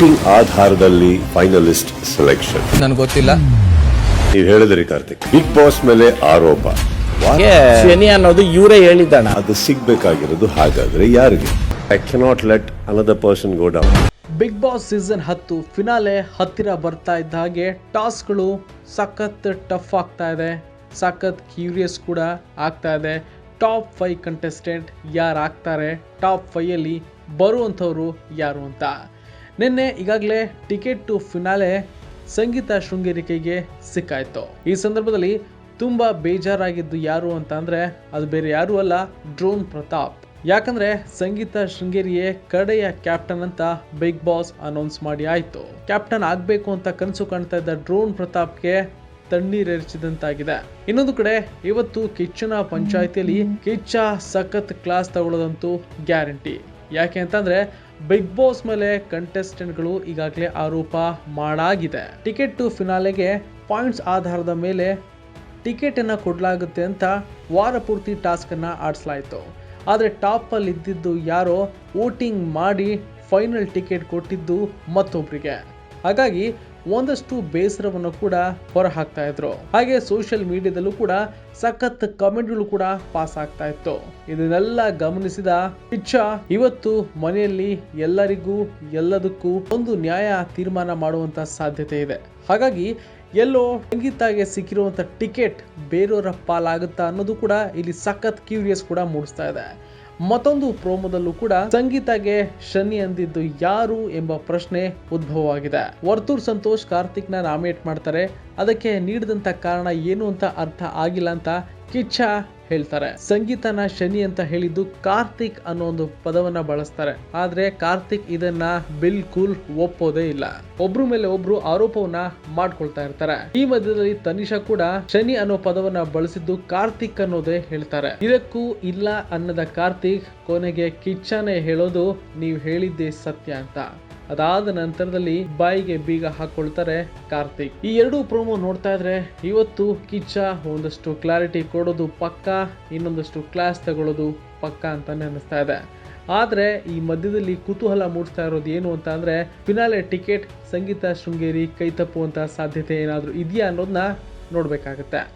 Voting ಆಧಾರದಲ್ಲಿ finalist selection ನನ್ಗೆ ಗೊತ್ತಿಲ್ಲ. ನೀವು ಹೇಳಿದ್ರಿ ಕಾರ್ತಿಕ್. ಬಿಗ್ ಬಾಸ್ ಮೇಲೆ ಆರೋಪ. ವಾ- ಶನಿ ಅನ್ನೋದು ಇವರೇ ಹೇಳಿದ್ದಣ ಅದು ಸಿಗ್ಬೇಕಾಗಿರೋದು ಹಾಗಾದ್ರೆ ಯಾರಿಗೆ? I cannot let another person go down Bigg Boss season ಹತ್ತು ಫಿನಾಲೆ ಹತ್ತಿರ ಬರ್ತಾ ಇದ್ದ ಹಾಗೆ ಟಾಸ್ಕ್ಗಳು ಸಖತ್ ಟಫ್ ಆಗ್ತಾ ಇದೆ. ಸಖತ್ ಕ್ಯೂರಿಯಸ್ ಕೂಡ ಆಗ್ತಾ ಇದೆ. ಟಾಪ್ ಫೈವ್ ಕಂಟೆಸ್ಟೆಂಟ್ ಯಾರು ಆಗ್ತಾರೆ? ಟಾಪ್ ಫೈಯಲ್ಲಿ ಬರುವಂಥವ್ರು ಯಾರು ಅಂತ. ನಿನ್ನೆ ಈಗಾಗಲೇ ಟಿಕೆಟ್ ಟು ಫಿನಾಲೆ ಸಂಗೀತ ಶೃಂಗೇರಿಕೆಗೆ ಸಿಕ್ಕಾಯಿತು. ಈ ಸಂದರ್ಭದಲ್ಲಿ ತುಂಬ ಬೇಜಾರಾಗಿದ್ದು ಯಾರು ಅಂತ ಅಂದರೆ ಅದು ಬೇರೆ ಯಾರೂ ಅಲ್ಲ, ಡ್ರೋನ್ ಪ್ರತಾಪ್. ಯಾಕಂದ್ರೆ ಸಂಗೀತ ಶೃಂಗೇರಿಯೇ ಕಡೆಯ ಕ್ಯಾಪ್ಟನ್ ಅಂತ ಬಿಗ್ ಬಾಸ್ ಅನೌನ್ಸ್ ಮಾಡಿ ಆಯ್ತು. ಕ್ಯಾಪ್ಟನ್ ಆಗಬೇಕು ಅಂತ ಕನಸು ಕಾಣ್ತಾ ಇದ್ದ ಡ್ರೋನ್ ಪ್ರತಾಪ್ಗೆ ತಣ್ಣೀರೆರಚಿದಂತಾಗಿದೆ ಇನ್ನೊಂದು ಕಡೆ ಇವತ್ತು ಕಿಚ್ಚನ ಪಂಚಾಯತಿಯಲ್ಲಿ ಕಿಚ್ಚ ಸಖತ್ ಕ್ಲಾಸ್ ತಗೊಳ್ಳೋದಂತೂ ಗ್ಯಾರಂಟಿ. ಯಾಕೆ ಅಂತಂದ್ರೆ ಬಿಗ್ ಬಾಸ್ ಮೇಲೆ ಕಂಟೆಸ್ಟೆಂಟ್ಗಳು ಈಗಾಗಲೇ ಆರೋಪ ಮಾಡಾಗಿದೆ. ಟಿಕೆಟ್ ಟು ಫಿನಾಲೆಗೆ ಪಾಯಿಂಟ್ಸ್ ಆಧಾರದ ಮೇಲೆ ಟಿಕೆಟ್ ಅನ್ನ ಕೊಡಲಾಗುತ್ತೆ ಅಂತ ವಾರ ಪೂರ್ತಿ ಟಾಸ್ಕ್ ಅನ್ನ ಆಡಿಸಲಾಯಿತು. ಆದರೆ ಟಾಪ್ ಅಲ್ಲಿ ಇದ್ದಿದ್ದು ಯಾರೋ ವೋಟಿಂಗ್ ಮಾಡಿ ಫೈನಲ್ ಟಿಕೆಟ್ ಕೊಟ್ಟಿದ್ದು ಮತ್ತೊಬ್ಬರಿಗೆ ಹಾಗಾಗಿ ಒಂದಷ್ಟು ಬೇಸರವನ್ನು ಕೂಡ ಹೊರ ಹಾಕ್ತಾ ಇದ್ರು ಹಾಗೆ ಸೋಷಿಯಲ್ ಮೀಡಿಯಾದಲ್ಲೂ ಕೂಡ ಸಖತ್ ಕಮೆಂಟ್ಗಳು ಕೂಡ ಪಾಸ್ ಆಗ್ತಾ ಇತ್ತು ಇದನ್ನೆಲ್ಲ ಗಮನಿಸಿದ ಕಿಚ್ಚ ಇವತ್ತು ಮನೆಯಲ್ಲಿ ಎಲ್ಲರಿಗೂ, ಎಲ್ಲದಕ್ಕೂ ಒಂದು ನ್ಯಾಯ ತೀರ್ಮಾನ ಮಾಡುವಂತ ಸಾಧ್ಯತೆ ಇದೆ. ಹಾಗಾಗಿ ಎಲ್ಲೋ ಸಂಗೀತಾಗೆ ಸಿಕ್ಕಿರುವಂತ ಟಿಕೆಟ್ ಬೇರೆಯವರ ಪಾಲಾಗುತ್ತಾ ಅನ್ನೋದು ಕೂಡ ಇಲ್ಲಿ ಸಖತ್ ಕ್ಯೂರಿಯಸ್ ಕೂಡ ಮೂಡಿಸ್ತಾ ಇದೆ. ಮತ್ತೊಂದು ಪ್ರೋಮೋದಲ್ಲೂ ಕೂಡ ಸಂಗೀತಗೆ ಶನಿ ಅಂದಿದ್ದು ಯಾರು ಎಂಬ ಪ್ರಶ್ನೆ ಉದ್ಭವವಾಗಿದೆ. ವರ್ತೂರ್ ಸಂತೋಷ್ ಕಾರ್ತಿಕ್ನ ನಾಮಿನೇಟ್ ಮಾಡ್ತಾರೆ. ಅದಕ್ಕೆ ನೀಡಿದಂತ ಕಾರಣ ಏನು ಅಂತ ಅರ್ಥ ಆಗಿಲ್ಲ ಅಂತ ಕಿಚ್ಚ ಹೇಳ್ತಾರೆ. ಸಂಗೀತನ ಶನಿ ಅಂತ ಹೇಳಿದ್ದು ಕಾರ್ತಿಕ್ ಅನ್ನೋ ಒಂದು ಪದವನ್ನ ಬಳಸ್ತಾರೆ. ಆದ್ರೆ ಕಾರ್ತಿಕ್ ಇದನ್ನ ಬಿಲ್ಕುಲ್ ಒಪ್ಪೋದೇ ಇಲ್ಲ. ಒಬ್ರು ಮೇಲೆ ಒಬ್ರು ಆರೋಪವನ್ನ ಮಾಡ್ಕೊಳ್ತಾ ಇರ್ತಾರೆ. ಈ ಮಧ್ಯದಲ್ಲಿ ತನಿಷಾ ಕೂಡ ಶನಿ ಅನ್ನೋ ಪದವನ್ನ ಬಳಸಿದ್ದು ಕಾರ್ತಿಕ್ ಅನ್ನೋದೇ ಹೇಳ್ತಾರೆ. ಇದಕ್ಕೂ ಇಲ್ಲ ಅನ್ನದ ಕಾರ್ತಿಕ್ ಕೊನೆಗೆ ಕಿಚ್ಚನೇ ಹೇಳೋದು ನೀವು ಹೇಳಿದ್ದೇ ಸತ್ಯ ಅಂತ. ಅದಾದ ನಂತರದಲ್ಲಿ ಬಾಯಿಗೆ ಬೀಗ ಹಾಕೊಳ್ತಾರೆ ಕಾರ್ತಿಕ್. ಈ ಎರಡು ಪ್ರೋಮೋ ನೋಡ್ತಾ ಇದ್ರೆ ಇವತ್ತು ಕಿಚ್ಚ ಒಂದಷ್ಟು ಕ್ಲಾರಿಟಿ ಕೊಡೋದು ಪಕ್ಕ, ಇನ್ನೊಂದಷ್ಟು ಕ್ಲಾಸ್ ತಗೊಳ್ಳೋದು ಪಕ್ಕ ಅಂತಾನೆ ಅನಿಸ್ತಾ ಇದೆ. ಆದ್ರೆ ಈ ಮಧ್ಯದಲ್ಲಿ ಕುತೂಹಲ ಮೂಡಿಸ್ತಾ ಇರೋದು ಏನು ಅಂತ ಅಂದರೆ, ಫಿನಾಲೆ ಟಿಕೆಟ್ ಸಂಗೀತ ಶೃಂಗೇರಿ ಕೈ ತಪ್ಪುವಂತ ಸಾಧ್ಯತೆ ಏನಾದರೂ ಇದೆಯಾ ಅನ್ನೋದನ್ನ ನೋಡ್ಬೇಕಾಗತ್ತೆ.